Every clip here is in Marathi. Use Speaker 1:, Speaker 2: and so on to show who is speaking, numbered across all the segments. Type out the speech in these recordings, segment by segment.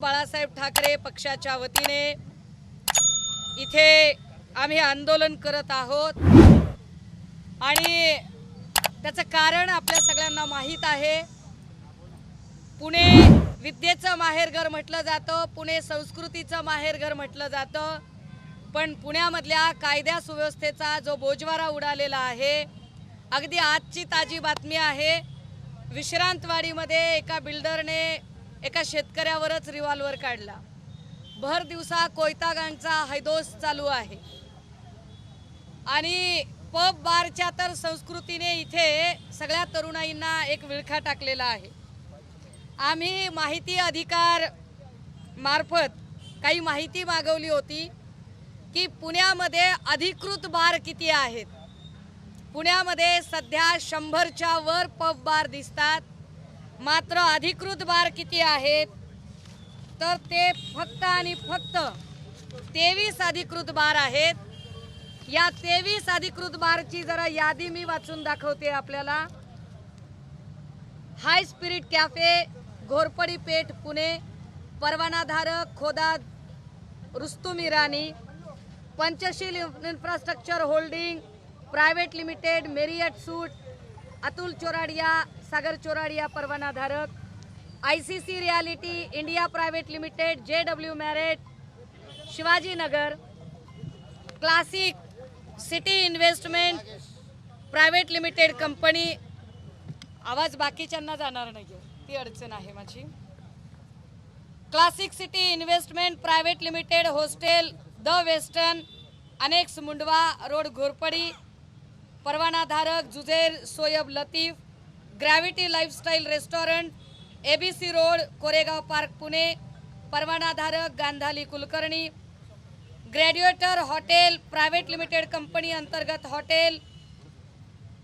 Speaker 1: बाळासाहेब ठाकरे पक्षाच्या वतीने इथे आम्ही आंदोलन करत आहोत. आणि त्याचं कारण आपल्या सगळ्यांना माहीत आहे. पुणे विद्येचं माहेरघर म्हटलं जातं पुणे संस्कृतीचं माहेरघर म्हटलं जातं. पण पुण्यामधल्या कायद्या सुव्यवस्थेचा जो बोजवारा उडालेला आहे अगदी आजची ताजी बातमी आहे. विश्रांतवाडीमध्ये एका बिल्डरने एका शेतकऱ्यावरच रिव्हॉल्वर काढला. भर दिवसा कोयतागांचा हैदोस चालू आहे. आणि पब बारच्या तर संस्कृतीने इथे सगळ्या तरुणाईंना एक विळखा टाकलेला आहे. आम्ही माहिती अधिकार मार्फत काही माहिती मागवली होती की पुण्यामध्ये अधिकृत बार किती आहेत? पुण्यामध्ये सध्या शंभरच्या वर पब बार दिसतात. मात्र अधिकृत बार किती आहेत? तर ते फक्त आणि फक्त तेवीस अधिकृत बार आहेत. या तेवीस अधिकृत बारची जरा यादी मी वाचून दाखवते आपल्याला. High spirit cafe Ghorpadi Peth Pune. परवानाधारक Khoda Rustum Irani. Panchshil infrastructure holding private limited Marriott suite Atul Choradia Sagar Choradia परवानाधारक I C C reality India private limited J W Marriott Shivajinagar classic city investment private limited company आवाज बाकीच्यांना जाणार नाही ती अडचण आहे माझी. Classic city investment private limited hostel the western annex Mundhwa road Ghorpadi परवानाधारक Juzer Soyab Latif gravity lifestyle restaurant A B C road Koregaon park Pune परवानाधारक Gandhali Kulkarni graduator hotel private limited company अंतर्गत hotel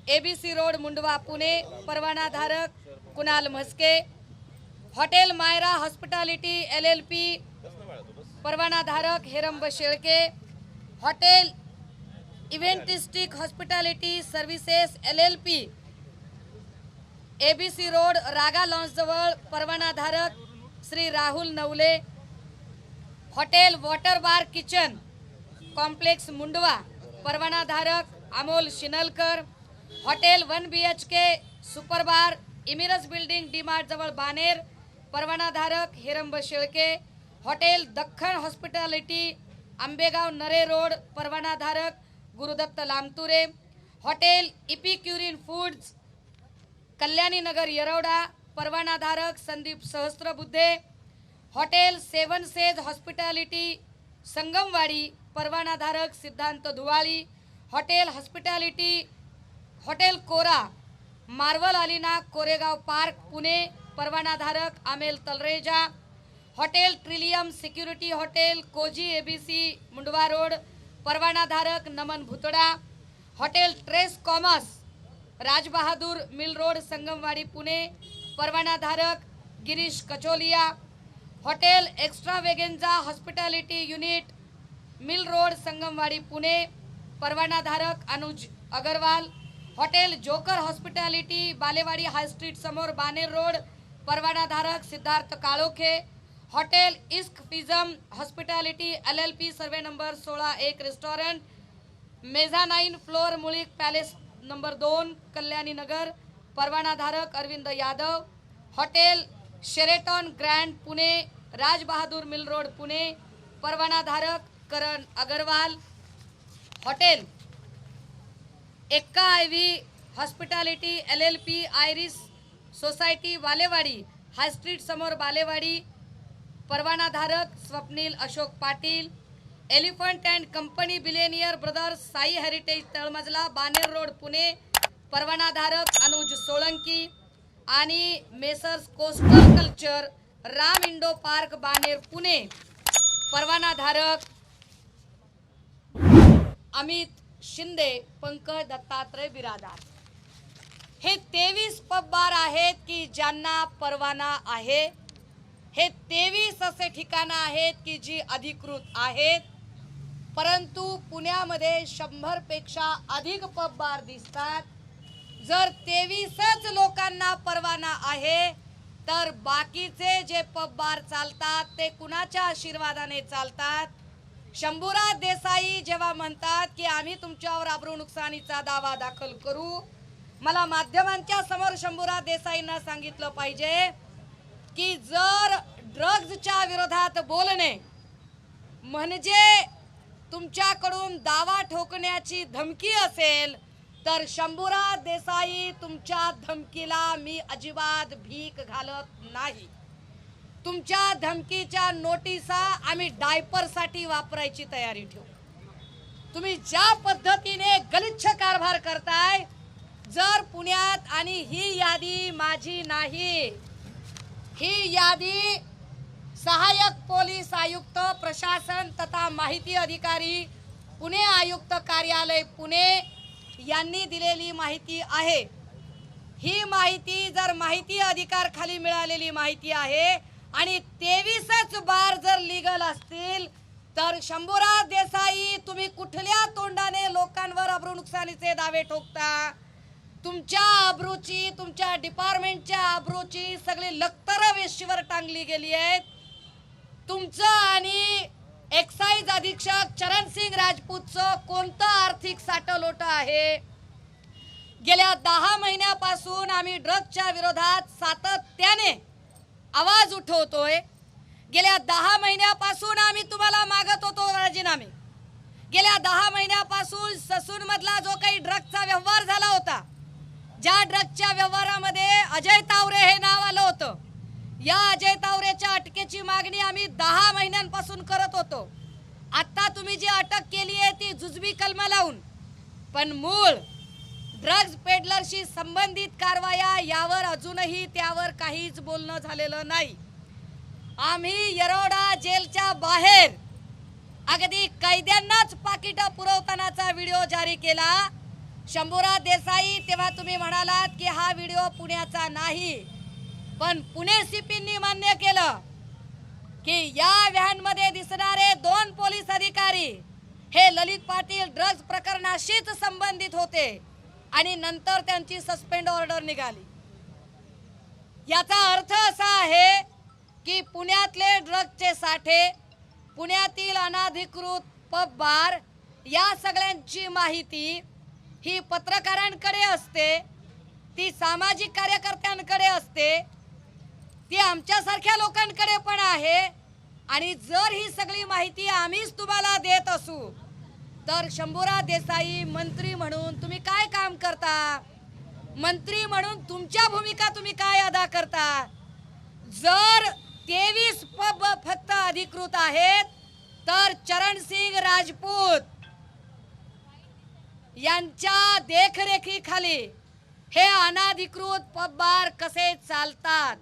Speaker 1: A B C road Mundhwa Pune परवानाधारक Kunal Mhaske hotel Myra hospitality L L P परवानाधारक Heramb Shelke hotel eventistic hospitality services L L P A B C road Raga लॉन्सजवळ परवानाधारक Shri Rahul Navale hotel water bar kitchen complex Mundhwa परवानाधारक Amol Shinalkar hotel one B H K super bar इमिरस building D mart जवळ बानेर परवानाधारक Heramb Shelke hotel Deccan hospitality Ambegaon Narhe road परवानाधारक Gurudatt Lamture hotel epicurean foods Kalyaninagar Yerwada परवानाधारक Sandeep Sahasrabuddhe hotel seven sage hospitality Sangamwadi परवानाधारक Siddhant Dhuwali hotel hospitality hotel cora marvel alina Koregaon park Pune परवानाधारक Amel Talreja hotel trillium security hotel cozy ABC Mundhwa road परवानाधारक Naman Bhutada hotel tres commerce Rajbahadur mill road Sangamwadi Pune परवानाधारक Girish Kacholia hotel extravaganza hospitality unit mill road Sangamwadi Pune परवानाधारक Anuj Agarwal hotel joker hospitality Balewadi high street समोर बानेर रोड परवानाधारक सिद्धार्थ काळोखे हॉटेल इस्क फिजम hospitality L L P survey number सोळा एक restaurant mezzanine floor Mulik palace number दोन कल्याणी नगर परवानाधारक Arvind Yadav hotel Sheraton grand Pune Rajbahadur mill road Pune परवानाधारक Karan Agarwal hotel Ekka I V hospitality L L P iris society Balewadi high street समोर बालेवाडी परवानाधारक Swapnil Ashok Patil elephant and company billionaire brothers Sai heritage तळमजला बानेर रोड पुणे परवानाधारक अनुज सोळंकी आणि messrs coastal culture Ram Indo park Baner Pune परवानाधारक अमित शिंदे पंकज दत्तात्रय बिरादार हे तेवीस पब बार आहेत की ज्यांना परवाना आहे हे तेवीस असे ठिकाणं आहेत की जी अधिकृत आहेत. परंतु पुण्यामध्ये शंभरपेक्षा अधिक पब बार दिसतात. जर तेवीसच लोकांना परवाना आहे तर बाकीचे जे पब बार चालतात ते कुणाच्या आशीर्वादाने चालतात? शंभूरा देसाई जेव्हा म्हणतात की आम्ही तुमच्यावर आबरू नुकसानीचा दावा दाखल करू. मला माध्यमांच्या समोर शंभूरा देसाईंना सांगितलं पाहिजे. की जर ड्रग्जच्या विरोधात बोलणे म्हणजे तुमच्याकडून दावा ठोकण्याची धमकी असेल तर शंभूराज देसाई तुमच्या धमकीला मी अजिबात भीक घालत नाही. तुमच्या धमकीच्या नोटिसा आम्ही डायपरसाठी वापरायची तयारी ठेवू. तुम्ही ज्या पद्धतीने गलिच्छ कारभार करताय जर पुण्यात आणि ही यादी माझी नाही ही यादी सहाय्यक पोलीस आयुक्त प्रशासन तथा माहिती अधिकारी पुणे आयुक्त कार्यालय पुणे यांनी दिलेली माहिती आहे. ही माहिती जर माहिती अधिकार खाली मिळालेली माहिती आहे आणि तेवीसच बार जर लिगल असतील तर शंभूराज देसाई तुम्ही कुठल्या तोंडाने लोकांवर अब्रू नुकसानीचे दावे ठोकता? तुमच्या अब्रूची तुमच्या डिपार्टमेंटच्या अब्रूची सगळी लखतर वेशीवर टांगली गेली आहेत. तुमचं आणि एक्साईज अधीक्षक चरण सिंग राजपूतचं कोणतं आर्थिक साठलोट आहे? गेल्या दहा महिन्यापासून आम्ही ड्रगच्या विरोधात सातत्याने आवाज उठवतोय. गेल्या दहा महिन्यापासून आम्ही तुम्हाला मागत होतो राजीनामे. गेल्या दहा महिन्यापासून ससून मधला जो काही ड्रगचा व्यवहार झाला होता ज्या ड्रग्जच्या व्यवहारामध्ये अजय तावरे हे नाव आलं होतं या अजय तावरेच्या अटकेची मागणी आम्ही दहा महिन्यांपासून करत होतो. आता तुम्ही जी अटक केली आहे ती जुजबी कलम लावून पण मूळ ड्रग्ज पेडलरशी संबंधित कारवाया यावर अजूनही त्यावर काहीच बोलणं झालेलं नाही. आम्ही येरोडा जेलच्या बाहेर अगदी कैद्यांनाच पाकिटं पुरवतानाचा व्हिडिओ जारी केला. शंभूराज देसाई तेव्हा तुम्ही म्हणालात की हा व्हिडिओ पुण्याचा नाही पण पुणे सीपींनी मान्य केलं की या व्हॅनमध्ये दिसणारे दोन पोलीस अधिकारी हे ललित पाटील ड्रग्ज प्रकरणाशीच संबंधित होते आणि नंतर त्यांची सस्पेंड ऑर्डर निघाली. याचा अर्थ असा आहे की पुण्यातले ड्रग्जचे साठे पुण्यातील अनाधिकृत पब बार या सगळ्यांची माहिती ही पत्रकारांकडे असते ती सामाजिक कार्यकर्त्यांकडे असते ती आमच्यासारख्या लोकांकडे पण आहे. आणि जर ही सगळी माहिती आम्हीच तुम्हाला देत असू तर शंभुरा देसाई मंत्री म्हणून तुम्ही काय काम करता? मंत्री म्हणून तुमच्या भूमिका तुम्ही काय अदा करता? जर तेवीस पब फक्त अधिकृत आहेत तर चरण सिंग राजपूत यांच्या देखरेखीखाली हे अनाधिकृत पब बार कसे चालतात?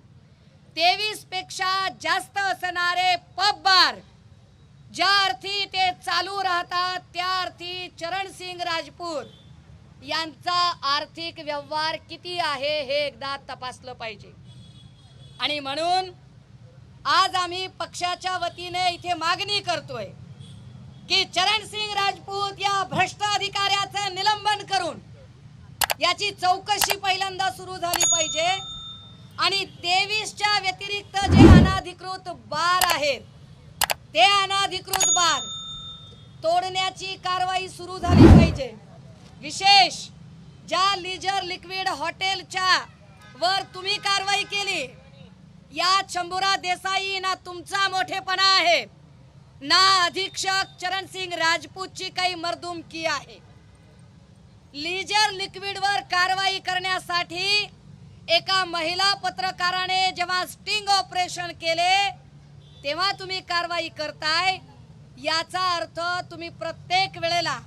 Speaker 1: तेवीसपेक्षा जास्त असणारे पब बार ज्या अर्थी ते चालू राहतात त्या अर्थी चरणसिंग राजपूत यांचा आर्थिक व्यवहार किती आहे हे एकदा तपासलं पाहिजे. आणि म्हणून आज आम्ही पक्षाच्या वतीने इथे मागणी करतोय की चरण सिंग राजपूत या भ्रष्ट अधिकाऱ्याचं निलंबन करून याची चौकशी पहिल्यांदा सुरू झाली पाहिजे. आणि तेवीसच्या व्यतिरिक्त जे अनाधिकृत बार आहेत ते अनाधिकृत बार तोडण्याची कारवाई सुरू झाली पाहिजे. विशेष ज्या लिजर लिक्विड हॉटेलच्या वर तुम्ही कारवाई केली या शंभुरा देसाई ना तुमचा मोठेपणा आहे. ना अधीक्षक चरण सिंग राजपूतची काही मर्दुमकी आहे. लिजर लिक्विडवर कारवाई करण्यासाठी एका महिला पत्रकाराने जेव्हा स्टिंग ऑपरेशन केले तेव्हा तुम्ही कारवाई करताय. याचा अर्थ तुम्ही प्रत्येक वेळेला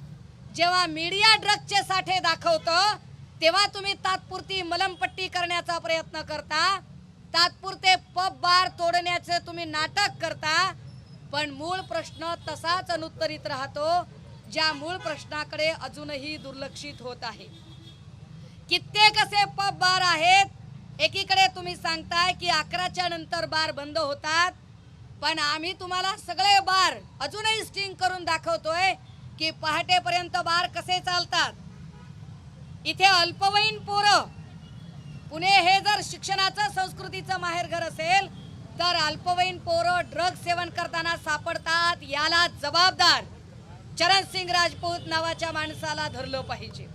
Speaker 1: जेव्हा मीडिया ड्रगचे साठे दाखवतं तेव्हा तुम्ही तात्पुरती मलमपट्टी करण्याचा प्रयत्न करता. तात्पुरते पब बार तोडण्याचे तुम्ही नाटक करता. पण मूळ प्रश्न तसाच अनुत्तरित राहतो ज्या मूळ प्रश्नाकडे अजूनही दुर्लक्षित होत आहे. कित्येक असे पब बार आहेत एकीकडे तुम्ही सांगताय की अकराच्या नंतर बार बंद होतात पण आम्ही तुम्हाला सगळे बार अजूनही स्टिंग करून दाखवतोय की पहाटेपर्यंत बार कसे चालतात. इथे अल्पवयीन पोरं पुणे हे जर शिक्षणाचं संस्कृतीचं माहेरघर असेल तर अल्पवयीन पोरं ड्रग सेवन करताना सापडतात याला जबाबदार चरणसिंग राजपूत नावाच्या माणसाला धरलं पाहिजे.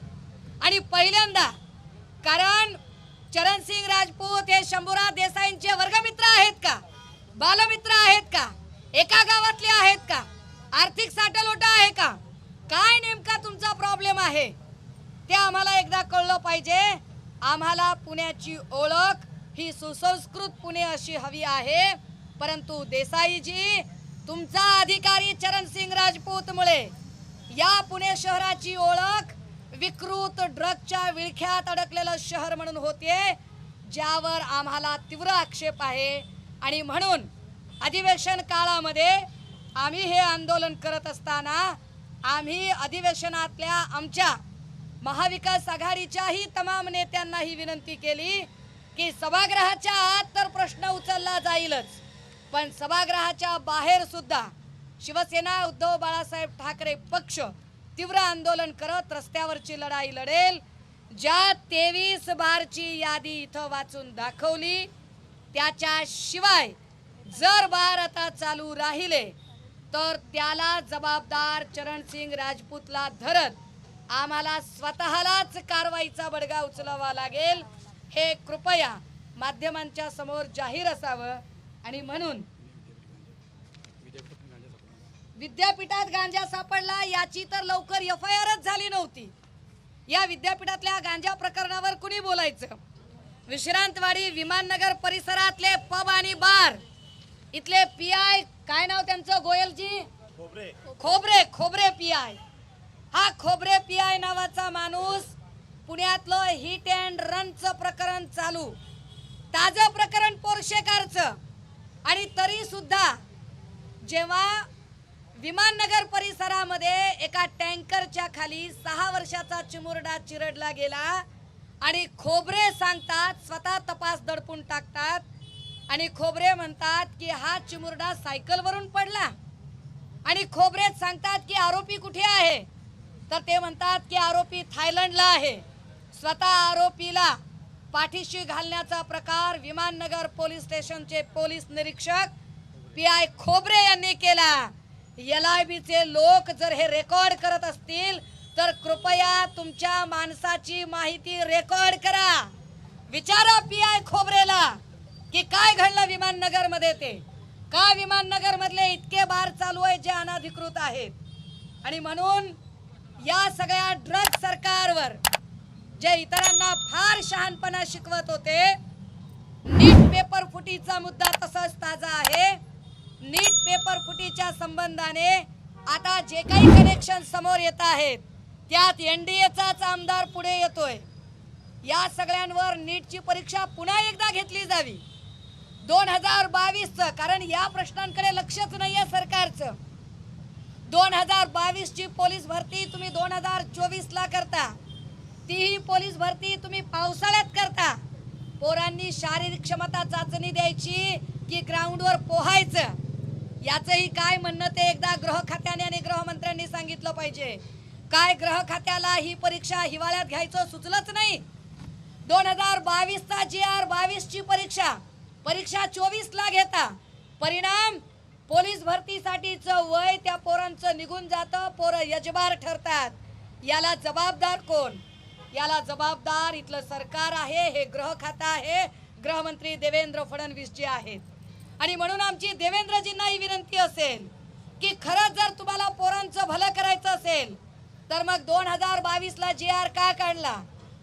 Speaker 1: आणि पहिल्यांदा कारण चरणसिंग राजपूत हे शंभूराज देसाईंचे वर्गमित्र आहेत का? बालमित्र आहेत का? एका गावातले आहेत का? आर्थिक साठलोटा आहे का? काय नेमका तुमचा प्रॉब्लेम आहे? ते आम्हाला एकदा कळलं पाहिजे. आम्हाला पुण्याची ओळख ही सुसंस्कृत पुणे अशी हवी आहे. परंतु देसाईजी तुमचा अधिकारी चरणसिंग राजपूतमुळे या पुणे शहराची ओळख विकृत ड्रगच्या विळख्यात अडकलेलं शहर म्हणून होते ज्यावर आम्हाला तीव्र आक्षेप आहे. आणि म्हणून अधिवेशन काळामध्ये आम्ही हे आंदोलन करत असताना आम्ही अधिवेशनातल्या आमच्या महाविकास आघाडीच्याही तमाम नेत्यांना ही विनंती केली की सभागृहाच्या आत तर प्रश्न उचलला जाईलच. पण सभागृहाच्या बाहेर सुद्धा शिवसेना उद्धव बाळासाहेब ठाकरे पक्ष तीव्र आंदोलन करत रस्त्यावरची लढाई लढेल. ज्या तेवीस बारची यादी इथं वाचून दाखवली त्याच्याशिवाय जर बार आता चालू राहिले तर त्याला जबाबदार चरणसिंग राजपूतला धरत आम्हाला स्वतःलाच कारवाईचा बडगा उचलावा लागेल. हे कृपया माध्यमांच्या समोर जाहीर असावं. आणि म्हणून विद्यापीठात गांजा सापडला याची तर लवकर एफ आय आरच झाली नव्हती. या विद्यापीठातल्या गांजा प्रकरणावर कुणी बोलायचं? विश्रांतवाडी विमाननगर परिसरातले पब आणि बार. इथले पी आय काय नाव त्यांचं गोयलजी? खोबरे खोबरे पी आय. हा खोबरे पी आय नावाचा माणूस पुण्यातलं हिट अँड रनचं प्रकरण चालू. ताजं प्रकरण पोरशेकारचं. आणि तरी सुद्धा जेव्हा विमाननगर परिसरामध्ये एका टँकरच्या खाली सहा वर्षाचा चिमुरडा चिरडला गेला आणि खोबरे सांगतात स्वतः तपास दडपून टाकतात आणि खोबरे म्हणतात की हा चिमुरडा सायकलवरून पडला. आणि खोबरेच सांगतात की आरोपी कुठे आहे? तर ते म्हणतात की आरोपी थायलंडला आहे. स्वतः आरोपीला पाठीशी घालण्याचा प्रकार विमाननगर पोलीस स्टेशनचे पोलीस निरीक्षक पी आय खोबरे यांनी केला. एल आय बीचे लोक जर हे रेकॉर्ड करत असतील तर कृपया तुमच्या माणसाची माहिती रेकॉर्ड करा. विचारा पी आय खोबरेला की काय घडलं विमाननगरमध्ये ते. का विमाननगर मधले इतके बार चालू आहे जे अनाधिकृत आहेत? आणि म्हणून या सगळ्या ड्रग सरकारवर जे इतरांना फार शहाणपणा शिकवत होते नीट पेपर फुटीचा मुद्दा तसाच ताजा आहे. नीट पेपर फुटीच्या संबंधाने आता जे काही कनेक्शन समोर येत आहेत त्यात एनडीएचाच आमदार पुढे येतोय. या सगळ्यांवर नीटची परीक्षा पुन्हा एकदा घेतली जावी. दोन हजार बावीसचं कारण या प्रश्नांकडे लक्षच नाहीये सरकारचं. दोन हजार बावीस ची पोलीस भरती तुम्ही दोन हजार चोवीस ला करता. तीही पोलीस भरती तुम्ही पावसाळ्यात करता. पोरांनी शारीरिक क्षमता चाचणी द्यायची की ग्राउंडवर पोहायचं. याचंही काय म्हणणं ते एकदा गृह खात्याने आणि गृहमंत्र्यांनी सांगितलं पाहिजे. काय ग्रह खात्याला ही परीक्षा हिवाळ्यात घ्यायचं सुचलंच नाही. दोन हजार बावीसचा जी आर बावीसची परीक्षा. परीक्षा चोवीसला घेता. परिणाम पोलीस भरतीसाठीचं वय त्या पोरांचं निघून जातं पोरं यजबार ठरतात. याला जबाबदार कोण? याला जबाबदार इथलं सरकार आहे हे ग्रह खातं आहे. गृहमंत्री देवेंद्र फडणवीस जी आहेत. आणि म्हणून आमची देवेंद्रजींना ही विनंती असेल की खरंच जर तुम्हाला पोरांचं भलं करायचं असेल तर मग दोन हजार बावीसला जे जी आर का काढला?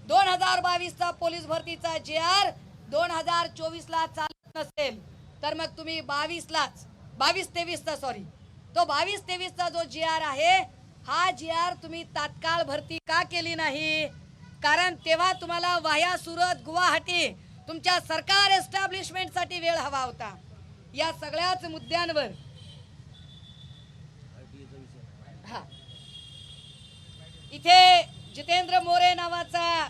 Speaker 1: दोन हजार बावीसचा पोलीस भरतीचा जी आर दोन हजार चोवीसला चालत नसेल तर मग तुम्ही बावीसलाच बावीस तेवीसचा सॉरी तो बावीस तेवीसचा जो जी आर आहे हा जी आर तुम्ही तात्काळ भरती का केली नाही? कारण तेव्हा तुम्हाला वाया सुरत गुवाहाटी तुमच्या सरकार एस्टॅब्लिशमेंटसाठी वेळ हवा होता. या सगळ्याच मुद्द्यांवर हा. इथे जितेंद्र मोरे नावाचा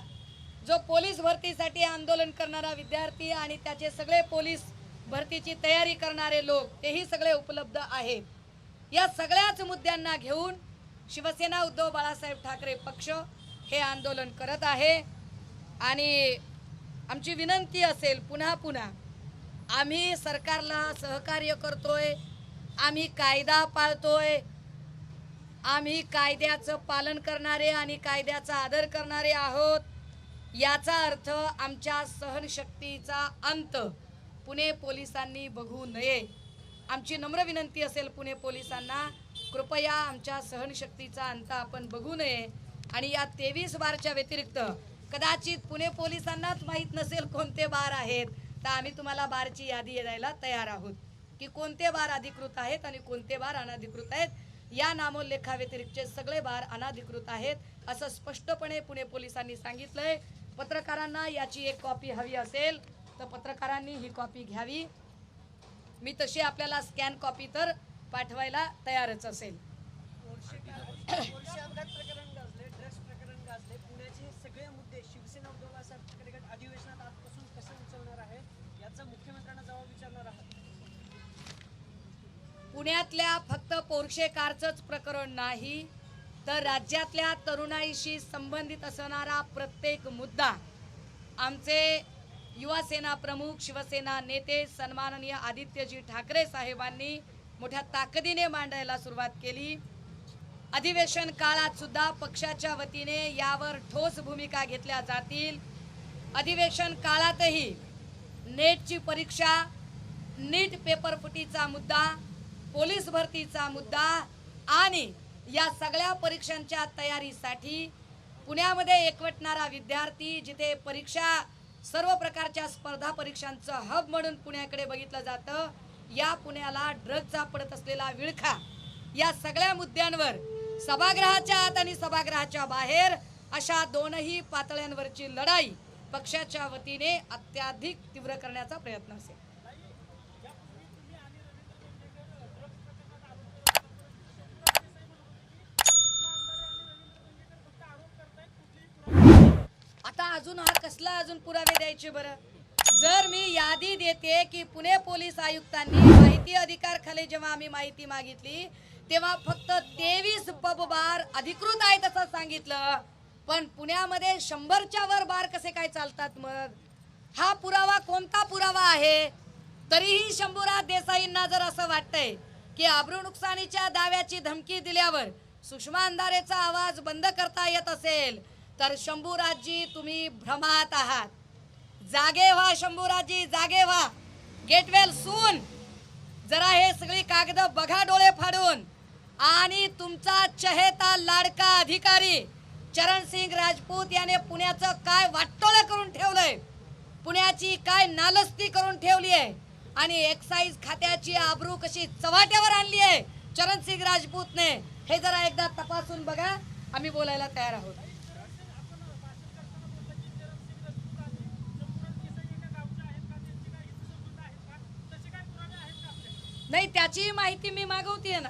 Speaker 1: जो पोलीस भरतीसाठी आंदोलन करणारा विद्यार्थी आणि त्याचे सगळे पोलीस भरतीची तयारी करणारे लोक तेही सगळे उपलब्ध आहेत. या सगळ्याच मुद्द्यांना घेऊन शिवसेना उद्धव बाळासाहेब ठाकरे पक्ष हे आंदोलन करत आहे. आणि आमची विनंती असेल पुन्हा पुन्हा आम्ही सरकारला सहकार्य करतोय आम्ही कायदा पाळतोय आम्ही कायद्याचं पालन करणारे आणि कायद्याचा आदर करणारे आहोत. याचा अर्थ आमच्या सहनशक्तीचा अंत पुणे पोलिसांनी बघू नये. आमची नम्र विनंती असेल पुणे पोलिसांना कृपया आमच्या सहनशक्तीचा अंत आपण बघू नये. आणि या तेवीस बारच्या व्यतिरिक्त कदाचित पुणे पोलिसांनाच माहीत नसेल कोणते बार आहेत. तर आम्ही तुम्हाला बारची यादी द्यायला तयार आहोत. की कोणते बार अधिकृत आहेत आणि कोणते बार अनधिकृत आहेत. या नामोल्लेखाव्यतिरिक्तचे सगळे बार अनधिकृत आहेत असं स्पष्टपणे पुणे पोलिसांनी सांगितलंय. पत्रकारांना याची एक कॉपी हवी असेल तर पत्रकारांनी ही कॉपी घ्यावी. मी तशी आपल्याला स्कॅन कॉपी तर पाठवायला तयारच असेल
Speaker 2: कोळशे कोळशे अपघात प्रकरण गाजले ड्रग्स प्रकरण गाजले पुण्याचे हे सगळे मुद्दे शिवसेना उद्धव बाळासाहेब ठाकरे गट अधिवेशनात आजपासून कसे उचलणार आहे याचा मुख्यमंत्र्यांना जबाब विचारणार आहात
Speaker 1: पुण्यातल्या फक्त पोर्शे कारचंच प्रकरण नाही तर राज्यातल्या तरुणाईशी संबंधित असणारा प्रत्येक मुद्दा. आमचे युवासेना प्रमुख शिवसेना नेते सन्माननीय आदित्यजी ठाकरे साहेबांनी मोठ्या ताकदीने मांडायला सुरुवात केली. अधिवेशन काळात सुद्धा पक्षाच्या वतीने यावर ठोस भूमिका घेतल्या जातील. अधिवेशन काळातही नेटची परीक्षा नीट पेपरफुटीचा मुद्दा पोलीस भरतीचा मुद्दा आणि या सगळ्या परीक्षांच्या तयारीसाठी पुण्यामध्ये एकवटणारा विद्यार्थी जिथे परीक्षा सर्व प्रकारच्या स्पर्धा परीक्षांचं हब म्हणून पुण्याकडे बघितलं जातं या पुण्याला ड्रगचा पडत असलेला विळखा या सगळ्या मुद्द्यांवर सभागृहाच्या आत आणि सभागृहाच्या बाहेर अशा दोनही पातळ्यांवरची लढाई पक्षाच्या वतीने अत्याधिक तीव्र करण्याचा प्रयत्न असेल आता अजून हा कसला अजून पुरावे द्यायचे बरं? जर मी यादी देते की पुणे पोलीस आयुक्तांनी माहिती अधिकार खाली जेव्हा आम्ही माहिती मागितली तेव्हा फक्त तेवीस पब बार अधिकृत आहेत असं सांगितलं. पण पुण्यामध्ये शंभरच्या वर बार कसे काय चालतात मग? हा पुरावा कोणता पुरावा आहे? तरीही शंभूराज देसाईंना जर असं वाटतंय की अब्रू नुकसानीच्या दाव्याची धमकी दिल्यावर सुषमा अंधारेचा आवाज बंद करता येत असेल तर शंभूराजजी तुम्ही भ्रमात आहात. जागे व्हा शंभूराजजी जागे व्हा. गेटवेल सून जरा हे सगळी कागद बघा डोळे फाडून. आणि तुमचा चहेता लाडका अधिकारी चरणसिंग राजपूत याने पुण्याचं काय वाटोळं करून ठेवलंय? पुण्याची काय नालस्ती करून ठेवली आहे? आणि एक्साईज खात्याची आबरू कशी चव्हाट्यावर आणली आहे? चरणसिंग राजपूतने. हे जरा एकदा तपासून बघा. आम्ही बोलायला तयार आहोत. नहीं त्याची माहिती मी मागवतीये ना.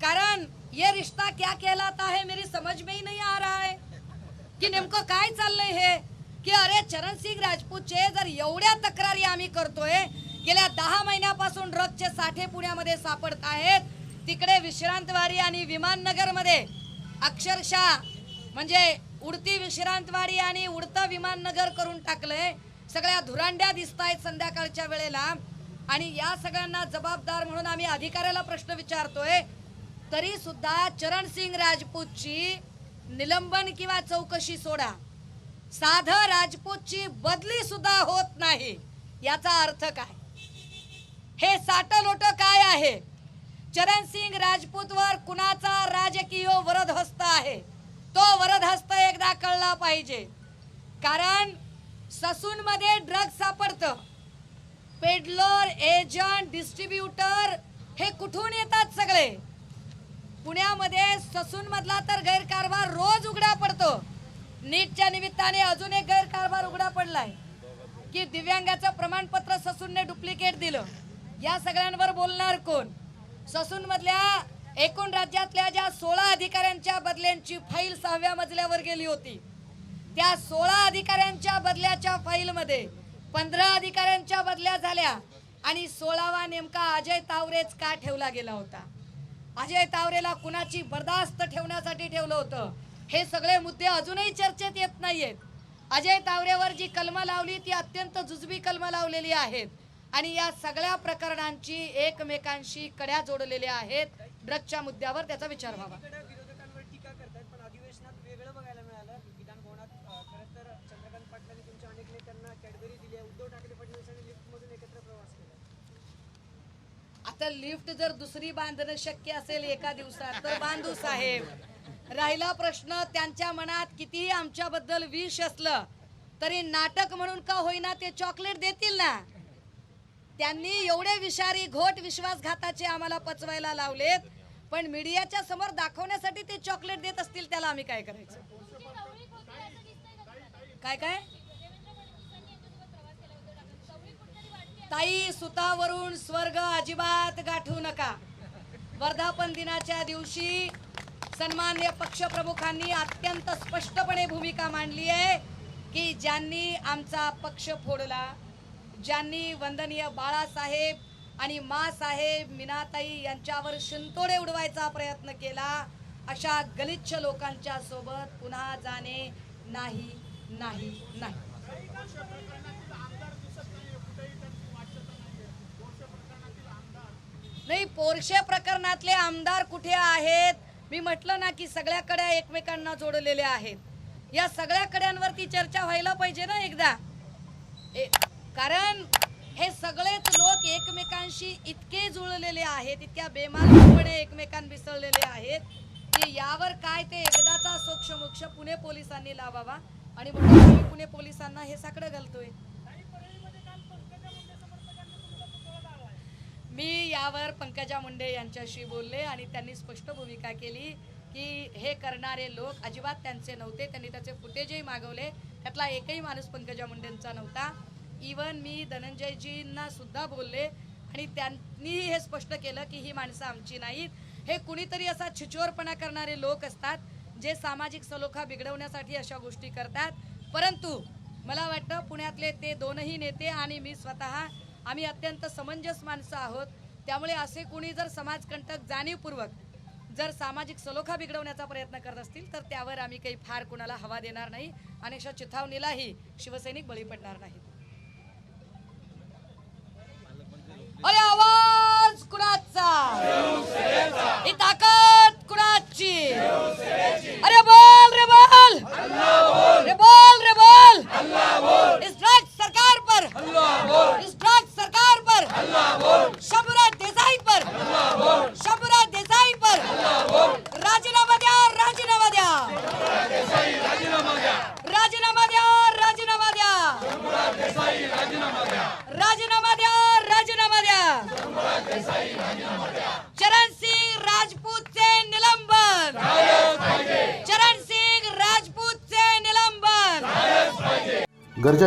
Speaker 1: कारण ये रिश्ता क्या कहलाता है मेरी समझ में ही नहीं आ रहा है. की नेमकं काय चाललंय हे? की अरे चरण सिंग राजपूतचे जर एवढ्या तक्रारी आम्ही करतोय गेल्या दहा महिन्यापासून ड्रगचे साठे पुण्यामध्ये सापडत आहेत. तिकडे विश्रांतवाडी आणि विमाननगरमध्ये अक्षरशः म्हणजे उडती विश्रांतवाडी आणि उडतं विमाननगर करून टाकलंय. सगळ्या धुरांड्या दिसत आहेत संध्याकाळच्या वेळेला. आणि या सगळ्यांना जबाबदार म्हणून आम्ही अधिकाऱ्याला प्रश्न विचारतोय. तरी सुद्धा चरणसिंग राजपूतची निलंबन किंवा चौकशी सोडा. साध राजपूतची बदली सुद्धा होत नाही. याचा अर्थ काय? हे साठ लोट काय आहे? चरणसिंग राजपूतवर कुणाचा राजकीय वरदहस्त आहे? तो वरदहस्त एकदा कळला पाहिजे. कारण ससूनमध्ये ड्रग सापडतं. पेडलर एजंट डिस्ट्रीब्युटर हे कुठून येतात सगळे? पुण्यामध्ये ससून मधला तर गैरकारभार रोज उघडा पडतो. नीटच्या निमित्ताने अजून एक गैरकारभार उघडा पडलाय. की दिव्यांगाचं प्रमाणपत्र ससूनने डुप्लिकेट दिलं. या सगळ्यांवर बोलणार कोण? ससून मधल्या एकूण राज्यातल्या ज्या सोळा अधिकाऱ्यांच्या बदल्यांची फाईल सहाव्या मजल्यावर गेली होती त्या सोळा अधिकाऱ्यांच्या बदल्याच्या फाईलमध्ये पंधरा अधिकाऱ्यांच्या बदल्या झाल्या आणि सोळावा नेमका अजय तावरेच का ठेवला गेला होता? अजय तावरेला कुणाची बर्दास्त ठेवण्यासाठी ठेवलं होतं? हे सगळे मुद्दे अजूनही चर्चेत येत नाहीयेत. अजय तावरेवर जी कलमं लावली ती अत्यंत जुजबी कलमं लावलेली आहेत. आणि या सगळ्या प्रकरणांची एकमेकांशी कड्या जोडलेल्या आहेत. ड्रग्सच्या मुद्द्यावर त्याचा विचार व्हावा. आता लिफ्ट जर दुसरी बांधणं शक्य असेल एका दिवसात तर बांधू साहेब. राहिला प्रश्न त्यांच्या मनात कितीही आमच्याबद्दल विष असलं तरी नाटक म्हणून का होईना ते चॉकलेट देतील ना? त्यांनी एवढे विषारी घोट विश्वासघाताचे आम्हाला पचवायला लावलेत पण मीडियाच्या समोर दाखवण्यासाठी ते चॉकलेट देत असतील त्याला आम्ही काय करायचं? काय काय? ताई सुतावरून स्वर्ग अजिबात गाठू नका. वर्धापन दिनाच्या दिवशी सन्मान्य पक्षप्रमुखांनी अत्यंत स्पष्टपणे भूमिका मांडली आहे की ज्यांनी आमचा पक्ष फोडला ज्यांनी वंदनीय बाळासाहेब आणि मासाहेब मीनाताई यांच्यावर शिंतोडे उडवायचा प्रयत्न केला अशा गलिच्छ लोकांच्या सोबत पुन्हा जाणे नाही नाही नाही. नाही पोरशे प्रकरणातले आमदार कुठे आहेत? मी म्हटलं ना की सगळ्याकडे एकमेकांना जोडलेल्या आहेत. या सगळ्या कड्यांवरती चर्चा व्हायला पाहिजे ना एकदा. ए- कारण हे सगळेच लोक एकमेकांशी इतके जुळलेले आहेत इतक्या बेमानपणे एकमेकां मिसळलेले आहेत की यावर काय ते एकदाचा सोक्ष मोक्ष पुणे पोलिसांनी लावावा आणि म्हणून मी पुणे पोलिसांना हे साकडं घालतोय. मी यावर पंकजा मुंडे यांच्याशी बोलले आणि त्यांनी स्पष्ट भूमिका केली की हे करणारे लोक अजिबात त्यांचे नव्हते त्यांनी त्याचे फुटेजही मागवले. त्यातला एकही माणूस पंकजा मुंडेंचा नव्हता. इवन मी धनंजयजींना सुद्धा बोलले आणि त्यांनी हे स्पष्ट केलं की ही माणसं आमची नाहीत. हे कुणीतरी असा छिचोरपणा करणारे लोक असतात जे सामाजिक सलोखा बिघडवण्यासाठी अशा गोष्टी करतात. परंतु मला वाटतं पुण्यातले ते दोनही नेते आणि मी स्वतः आम्ही अत्यंत समंजस माणसं आहोत. त्यामुळे असे कोणी जर समाजकंटक जाणीवपूर्वक जर सामाजिक सलोखा बिघडवण्याचा प्रयत्न करत असतील तर त्यावर आम्ही काही फार कुणाला हवा देणार नाही आणि अशा चिथावणीलाही शिवसैनिक बळी पडणार नाहीत. अरे आवाज कुणाचा? ही ताकद कुणाची? अरे बोल रे बोल रे बोल रे बोल इस ड्रग सरकार पर इस ड्रग सरकार पर शंभूराज देसाई पर शंभूराज देसाई पर राजीनामा द्या राजीनामा द्या राजीनामा द्या राजीनामा द्या राजीनामा द्या राजीनामा द्या चरण सिंग राजपूतचे निलंबन चरण सिंग राजपूतचे निलंबन
Speaker 3: गरजा